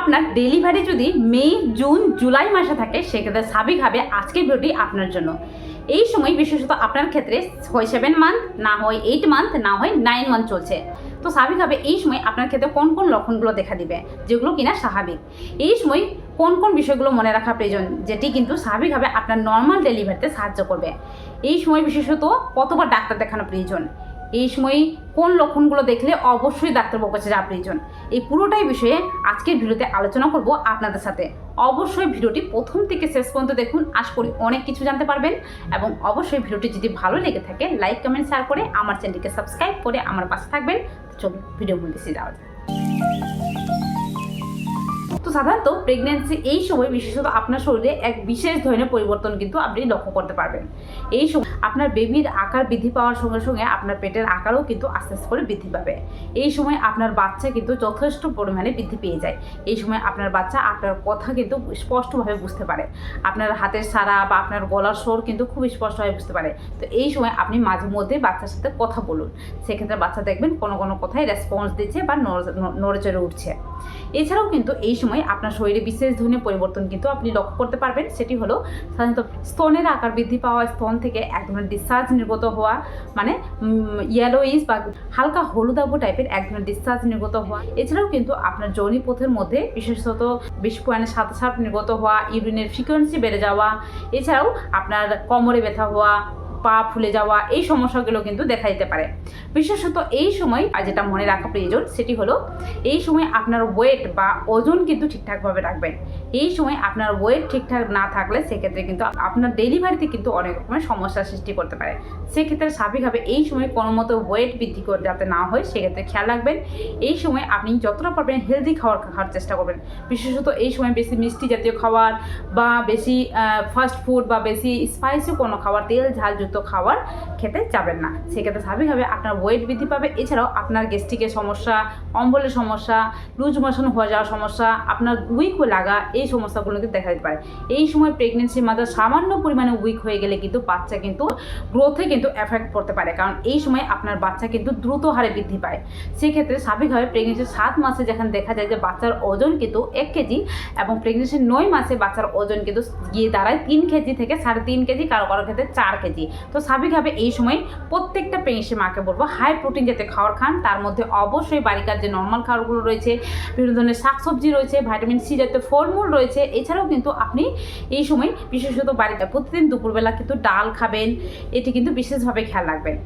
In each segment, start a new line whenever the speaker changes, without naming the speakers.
আপনার ডেলিভারি যদি মে, জুন, জুলাই মাসে থাকে, সেক্ষেত্রে স্বাভাবিকভাবে আজকের ভিডিওটি আপনার জন্য। এই সময় বিশেষত আপনার ক্ষেত্রে হয় সেভেন মান্থ না হয় এইট মান্থ না হয় নাইন মান্থ চলছে। তো স্বাভাবিকভাবে এই সময় আপনার ক্ষেত্রে কোন কোন লক্ষণগুলো দেখা দিবে, যেগুলো কিনা স্বাভাবিক। এই সময় কোন কোন বিষয়গুলো মনে রাখা প্রয়োজন, যেটি কিন্তু স্বাভাবিকভাবে আপনার নর্মাল ডেলিভারিতে সাহায্য করবে। এই সময় বিশেষত কতবার ডাক্তার দেখানো প্রয়োজন এই সময় কোন লক্ষণগুলো দেখলে অবশ্যই ডাক্তারবাবুর কাছে যাওয়া প্রয়োজন এই পুরোটাই বিষয়ে আজকের ভিডিওতে আলোচনা করব আপনাদের সাথে। অবশ্যই ভিডিওটি প্রথম থেকে শেষ পর্যন্ত দেখুন, আশা করি অনেক কিছু জানতে পারবেন এবং অবশ্যই ভিডিওটি যদি ভালো লেগে থাকে, লাইক, কমেন্ট শেয়ার করে আমার চ্যানেলটিকে সাবস্ক্রাইব করে আমার পাশে থাকবেন। চলুন ভিডিও মধ্যে যাওয়া যাক। তো সাধারণত প্রেগনেন্সি এই সময় বিশেষত আপনার শরীরে এক বিশেষ ধরনের পরিবর্তন কিন্তু আপনি লক্ষ্য করতে পারবেন। এই সময় আপনার বেবির আকার বৃদ্ধি পাওয়ার সঙ্গে সঙ্গে আপনার পেটের আকারও কিন্তু আস্তে আস্তে করে বৃদ্ধি পাবে। এই সময় আপনার বাচ্চা কিন্তু যথেষ্ট পরিমাণে বৃদ্ধি পেয়ে যায়। এই সময় আপনার বাচ্চা আপনার কথা কিন্তু স্পষ্টভাবে বুঝতে পারে। আপনার হাতের সারা বা আপনার গলার স্বর কিন্তু খুব স্পষ্টভাবে বুঝতে পারে। তো এই সময় আপনি মাঝে মধ্যে বাচ্চার সাথে কথা বলুন। সেক্ষেত্রে বাচ্চা দেখবেন কোনো কোনো কথায় রেসপন্স দিচ্ছে বা নড়- নড়- নড়ে চড়ে উঠছে। এছাড়াও কিন্তু এই সময় আপনার শরীরে বিশেষ ধরনের পরিবর্তন কিন্তু আপনি লক্ষ্য করতে পারবেন। সেটি হলো সাধারণত স্তনের আকার বৃদ্ধি পাওয়া স্তন থেকে এক ধরনের ডিসচার্জ নির্গত হওয়া মানে ইয়েলোইস বা হালকা হলুদাবু টাইপের এক ধরনের ডিসচার্জ নির্গত হওয়া। এছাড়াও কিন্তু আপনার যৌনি পথের মধ্যে, বিশেষত বেশি পয়েন্ট সাঁতার সাপ নির্গত হওয়া ইউরিনের ফ্রিকোয়েন্সি বেড়ে যাওয়া, এছাড়াও আপনার কোমরে ব্যথা হওয়া পা ফুলে যাওয়া এই সমস্যাগুলো কিন্তু দেখা দিতে পারে। বিশেষত এই সময়, আর যেটা মনে রাখা প্রয়োজন, সেটি হলো এই সময় আপনার ওয়েট বা ওজন কিন্তু ঠিকঠাকভাবে রাখবেন। এই সময় আপনার ওয়েট ঠিকঠাক না থাকলে সেক্ষেত্রে কিন্তু আপনার ডেলিভারিতে কিন্তু অনেক রকমের সমস্যার সৃষ্টি করতে পারে। সেক্ষেত্রে স্বাভাবিকভাবে এই সময় কোনো মতো ওয়েট বৃদ্ধি করে যাতে না হয়, সেক্ষেত্রে খেয়াল রাখবেন। এই সময় আপনি যতটা পারবেন হেলদি খাবার খাওয়ার চেষ্টা করবেন। বিশেষত এই সময় বেশি মিষ্টি জাতীয় খাবার বা বেশি ফাস্ট ফুড বা বেশি স্পাইসি কোনো খাবার, তেল ঝালযুক্ত খাবার খেতে যাবেন না। সেক্ষেত্রে স্বাভাবিকভাবে আপনার ওয়েট বৃদ্ধি পাবে। এছাড়াও আপনার গ্যাস্ট্রিকের সমস্যা, অম্বলের সমস্যা, লুজ মোশন হয়ে যাওয়ার সমস্যা, আপনার উইক লাগা, এই সমস্যাগুলো কিন্তু দেখা দিতে পারে। এই সময় প্রেগনেন্সির মাত্রা সামান্য পরিমাণে উইক হয়ে গেলে কিন্তু বাচ্চা কিন্তু গ্রোথে কিন্তু এফেক্ট পড়তে পারে। কারণ এই সময় আপনার বাচ্চা কিন্তু দ্রুত হারে বৃদ্ধি পায়। সেক্ষেত্রে স্বাভাবিকভাবে প্রেগনেন্সির সাত মাসে যেখানে দেখা যায় যে বাচ্চার ওজন কিন্তু এক কেজি এবং প্রেগনেন্সির নয় মাসে বাচ্চার ওজন কিন্তু গিয়ে দাঁড়ায় তিন কেজি থেকে সাড়ে তিন কেজি, কারও কারও ক্ষেত্রে চার কেজি। তো স্বাভাবিকভাবে এই সময় প্রত্যেকটা প্রেগনেন্সি মাকে বলব হাই প্রোটিন যাতে খাবার খান। তার মধ্যে অবশ্যই বাড়িকার যে নর্মাল খাবারগুলো রয়েছে, বিভিন্ন ধরনের শাকসবজি রয়েছে ভাইটামিন সি জাতীয় ফলমূল রয়েছে, এছাড়াও কিন্তু আপনি এই সময় বিশেষত বাড়িতে প্রতিদিন দুপুরবেলা কিন্তু ডাল খাবেন, এটি কিন্তু বিশেষভাবে খেয়াল রাখবেন।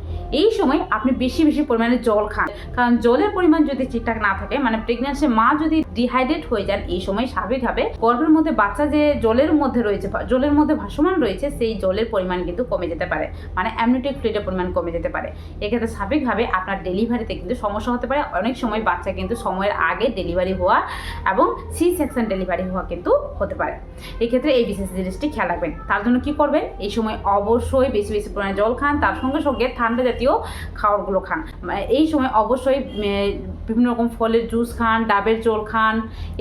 এই সময় আপনি বেশি বেশি পরিমাণে জল খান, কারণ জলের পরিমাণ যদি ঠিকঠাক না থাকে মানে প্রেগনেন্সি মা যদি ডিহাইড্রেট হয়ে যান, এই সময় স্বাভাবিকভাবে গর্ভের মধ্যে বাচ্চা যে জলের মধ্যে রয়েছে জলের মধ্যে ভাসমান রয়েছে, সেই জলের পরিমাণ কিন্তু কমে যেতে পারে। মানে অ্যামনিটিক ফ্লুইডের পরিমাণ কমে যেতে পারে। এক্ষেত্রে স্বাভাবিকভাবে আপনার ডেলিভারিতে কিন্তু সমস্যা হতে পারে। অনেক সময় বাচ্চা কিন্তু সময়ের আগে ডেলিভারি হওয়া এবং সি সেকশন ডেলিভারি হওয়া কিন্তু হতে পারে। এক্ষেত্রে এই বিশেষ জিনিসটি খেয়াল রাখবেন। তার জন্য কি করবেন? এই সময় অবশ্যই বেশি বেশি পরিমাণে জল খান। তার সঙ্গে সঙ্গে ঠান্ডা জাতীয় খাবারগুলো খান। মানে এই সময় অবশ্যই বিভিন্ন রকম ফলের জুস খান, ডাবের জল খান,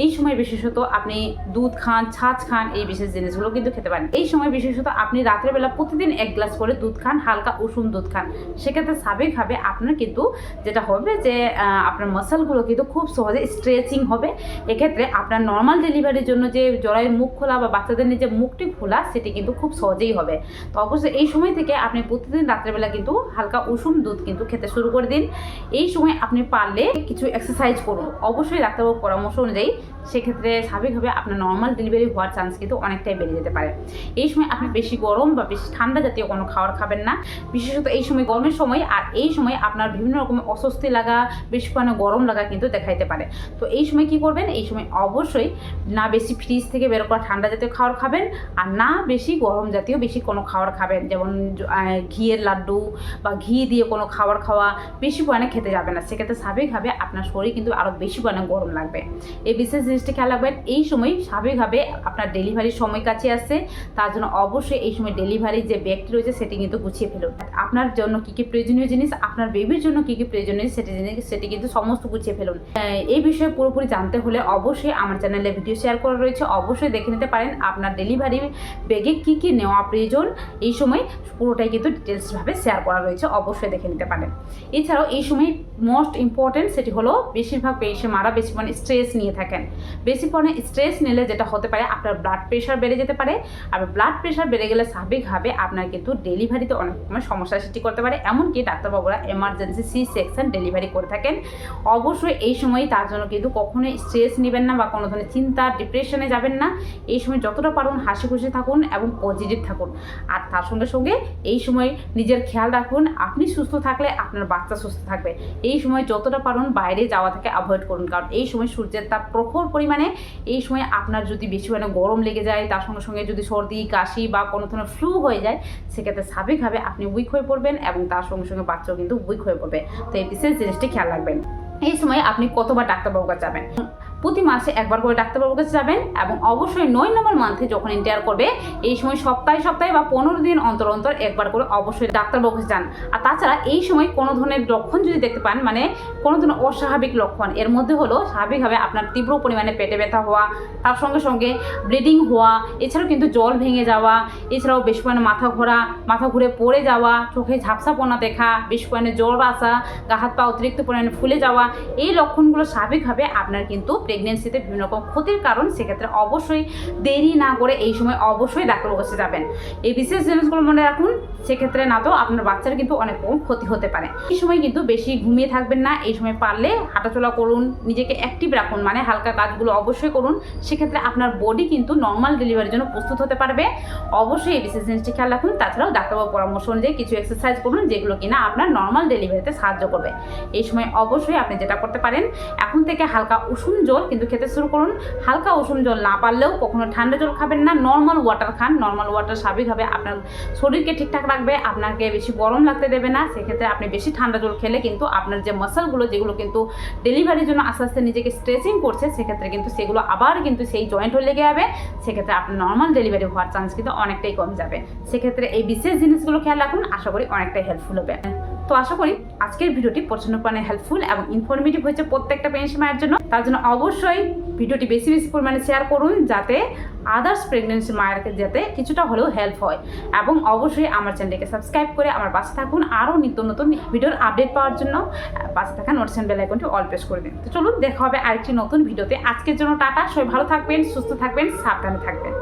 এই সময় বিশেষত আপনি দুধ খান, ছাঁচ খান, এই বিশেষ জিনিসগুলো কিন্তু খেতে পারেন। এই সময় বিশেষত আপনি রাত্রেবেলা প্রতিদিন এক গ্লাস করে দুধ খান, হালকা উষুম দুধ খান। সেক্ষেত্রে স্বাভাবিকভাবে আপনার কিন্তু যেটা হবে যে আপনার মাসেলগুলো কিন্তু খুব সহজে স্ট্রেচিং হবে। এক্ষেত্রে আপনার নর্মাল ডেলিভারির জন্য যে জরায়ুর মুখ খোলা বা বাচ্চাদের যে মুখটি খোলা, সেটি কিন্তু খুব সহজেই হবে। তো অবশ্যই এই সময় থেকে আপনি প্রতিদিন রাত্রেবেলা কিন্তু হালকা উষুম দুধ কিন্তু খেতে শুরু করে দিন। এই সময় আপনি পারলে কিছু এক্সারসাইজ করুন। অবশ্যই ডাক্তারবাবুর পরামর্শ অনুযায়ী সেক্ষেত্রে স্বাভাবিকভাবে আপনার নর্মাল ডেলিভারি হওয়ার চান্স কিন্তু অনেকটাই বেড়ে যেতে পারে। এই সময় আপনি বেশি গরম বা বেশি ঠান্ডা জাতীয় কোনো খাবার খাবেন না। বিশেষত এই সময় গরমের সময় আর এই সময় আপনার বিভিন্ন রকমের অস্বস্তি লাগা, বেশি পরিমাণে গরম লাগা কিন্তু দেখাইতে পারে। তো এই সময় কি করবেন? এই সময় অবশ্যই না বেশি ফ্রিজ থেকে বের করা ঠান্ডা জাতীয় খাবার খাবেন আর না বেশি গরম জাতীয় বেশি কোনো খাবার খাবেন। যেমন ঘিয়ের লাড্ডু বা ঘি দিয়ে কোনো খাবার খাওয়া বেশি পরিমাণে খেতে যাবে না। সেক্ষেত্রে স্বাভাবিকভাবে আপনার শরীর কিন্তু আরও বেশি পরিমাণে গরম লাগবে। এই বিশেষ জিনিসটি খেয়াল রাখবেন, এই সময় স্বাভাবিকভাবে আপনার ডেলিভারির সময় কাছে আসছে তার জন্য অবশ্যই এই সময় ডেলিভারির যে ব্যাগটি রয়েছে সেটি কিন্তু গুছিয়ে ফেলুন। আপনার জন্য কী কী প্রয়োজনীয় জিনিস, আপনার বেবির জন্য কী কী প্রয়োজনীয় সেটি সেটি কিন্তু সমস্ত গুছিয়ে ফেলুন। এই বিষয়ে পুরোপুরি জানতে হলে অবশ্যই আমার চ্যানেলে ভিডিও শেয়ার করা রয়েছে, অবশ্যই দেখে নিতে পারেন আপনার ডেলিভারি ব্যাগে কী কী নেওয়া প্রয়োজন, এই সময় পুরোটাই কিন্তু ডিটেলসভাবে শেয়ার করা রয়েছে, অবশ্যই দেখে নিতে পারেন। এছাড়াও এই সময় মোস্ট ইম্পর্টেন্ট সেটি হলো, বেশিরভাগ পেশেন্ট মারা বেশি মানে স্ট্রেস নিয়ে থাকেন। বেশি পরিমাণে স্ট্রেস নিলে যেটা হতে পারে আপনার ব্লাড প্রেশার বেড়ে যেতে পারে। আর ব্লাড প্রেশার বেড়ে গেলে স্বাভাবিকভাবে আপনার কিন্তু ডেলিভারিতে অনেক সময় সমস্যার সৃষ্টি করতে পারে। এমনকি ডাক্তারবাবুরা এমার্জেন্সি সি সেকশন ডেলিভারি করে থাকেন। অবশ্যই এই সময় তার জন্য কিন্তু কখনোই স্ট্রেস নেবেন না বা কোনো ধরনের চিন্তা ডিপ্রেশনে যাবেন না। এই সময় যতটা পারুন হাসি খুশি থাকুন এবং পজিটিভ থাকুন। আর তার সঙ্গে সঙ্গে এই সময় নিজের খেয়াল রাখুন, আপনি সুস্থ থাকলে আপনার বাচ্চা সুস্থ থাকবে। এই সময় যতটা পারুন বাইরে যাওয়া থেকে অ্যাভয়েড করুন। কারণ এই সময় সূর্যের তাপ প্রখর পরিমাণে এই সময় আপনার যদি বেশি মানে গরম লেগে যায়, তার সঙ্গে সঙ্গে যদি সর্দি, কাশি বা কোনো ধরনের ফ্লু হয়ে যায়, সেক্ষেত্রে স্বাভাবিকভাবে আপনি উইক হয়ে পড়বেন এবং তার সঙ্গে সঙ্গে বাচ্চাও কিন্তু উইক হয়ে পড়বে। তো এই বিশেষ জিনিসটি খেয়াল রাখবেন। এই সময় আপনি কতবার ডাক্তারবাবুকে যাবেন? প্রতি মাসে একবার করে ডাক্তারবাবুর কাছে যাবেন এবং অবশ্যই নয় নম্বর মান্থে যখন ইন্টার করবে, এই সময় সপ্তাহে সপ্তাহে বা পনেরো দিন অন্তর অন্তর একবার করে অবশ্যই ডাক্তারবাবুর কাছে যান। আর তাছাড়া এই সময় কোনো ধরনের লক্ষণ যদি দেখতে পান মানে কোনো ধরনের অস্বাভাবিক লক্ষণ, এর মধ্যে হলো স্বাভাবিকভাবে আপনার তীব্র পরিমাণে পেটে ব্যথা হওয়া, তার সঙ্গে সঙ্গে ব্লিডিং হওয়া, এছাড়াও কিন্তু জল ভেঙে যাওয়া, এছাড়াও বেশ পরিমাণে মাথা ঘোরা, মাথা ঘুরে পড়ে যাওয়া, চোখে ঝাপসাপনা দেখা, বেশ পরিমাণে জ্বর আসা, গা হাত পা অতিরিক্ত পরিমাণে ফুলে যাওয়া, এই লক্ষণগুলো স্বাভাবিকভাবে আপনার কিন্তু প্রেগনেন্সিতে বিভিন্ন রকম ক্ষতির কারণ, সেক্ষেত্রে অবশ্যই দেরি না করে এই সময় অবশ্যই ডাক্তারের কাছে যাবেন। এই বিশেষ জিনিসগুলো মনে রাখুন, সেক্ষেত্রে না তো আপনার বাচ্চার কিন্তু অনেক রকম ক্ষতি হতে পারে। এই সময় কিন্তু বেশি ঘুমিয়ে থাকবেন না, এই সময় পারলে হাঁটাচলা করুন, নিজেকে অ্যাক্টিভ রাখুন মানে হালকা কাজগুলো অবশ্যই করুন। সেক্ষেত্রে আপনার বডি কিন্তু নর্মাল ডেলিভারির জন্য প্রস্তুত হতে পারবে। অবশ্যই এই বিশেষ জিনিসটি খেয়াল রাখুন। তাছাড়াও ডাক্তারবাবু পরামর্শ অনুযায়ী কিছু এক্সারসাইজ করুন, যেগুলো কিনা আপনার নর্মাল ডেলিভারিতে সাহায্য করবে। এই সময় অবশ্যই আপনি যেটা করতে পারেন, এখন থেকে হালকা উষুম জল কিন্তু খেতে শুরু করুন হালকা উষুম জল। না পারলেও কখনো ঠান্ডা জল খাবেন না নর্মাল ওয়াটার খান। নর্মাল ওয়াটার স্বাভাবিকভাবে আপনার শরীরকে ঠিকঠাক রাখবে, আপনাকে বেশি গরম লাগতে দেবে না। সেক্ষেত্রে আপনি বেশি ঠান্ডা জল খেলে কিন্তু আপনার যে মাসলগুলো যেগুলো কিন্তু ডেলিভারির জন্য আস্তে আস্তে নিজেকে স্ট্রেচিং করছে, সেক্ষেত্রে কিন্তু সেগুলো আবার কিন্তু সেই জয়েন্ট হয়ে লেগে যাবে। সেক্ষেত্রে আপনার নর্মাল ডেলিভারি হওয়ার চান্স কিন্তু অনেকটাই কম যাবে। সেক্ষেত্রে এই বিশেষ জিনিসগুলো খেয়াল রাখুন, আশা করি অনেকটাই হেল্পফুল হবে। তো আশা করি আজকের ভিডিওটি প্রচণ্ড পরিমাণে হেল্পফুল এবং ইনফরমেটিভ হয়েছে প্রত্যেকটা প্রেগনেন্সি মায়ের জন্য। তার জন্য অবশ্যই ভিডিওটি বেশি বেশি পরিমাণে শেয়ার করুন যাতে আদার্স প্রেগনেন্সি মায়েরকে যাতে কিছুটা হলেও হেল্প হয়। এবং অবশ্যই আমার চ্যানেলটিকে সাবস্ক্রাইব করে আমার পাশে থাকুন আরও নিত্য নতুন ভিডিওর আপডেট পাওয়ার জন্য। পাশে থাকা নোটিফিকেশন বেল আইকনটি অল প্রেস করে দিন। তো চলুন, দেখা হবে আরেকটি নতুন ভিডিওতে। আজকের জন্য টাটা, সবাই ভালো থাকবেন, সুস্থ থাকবেন, সাবধানে থাকবেন।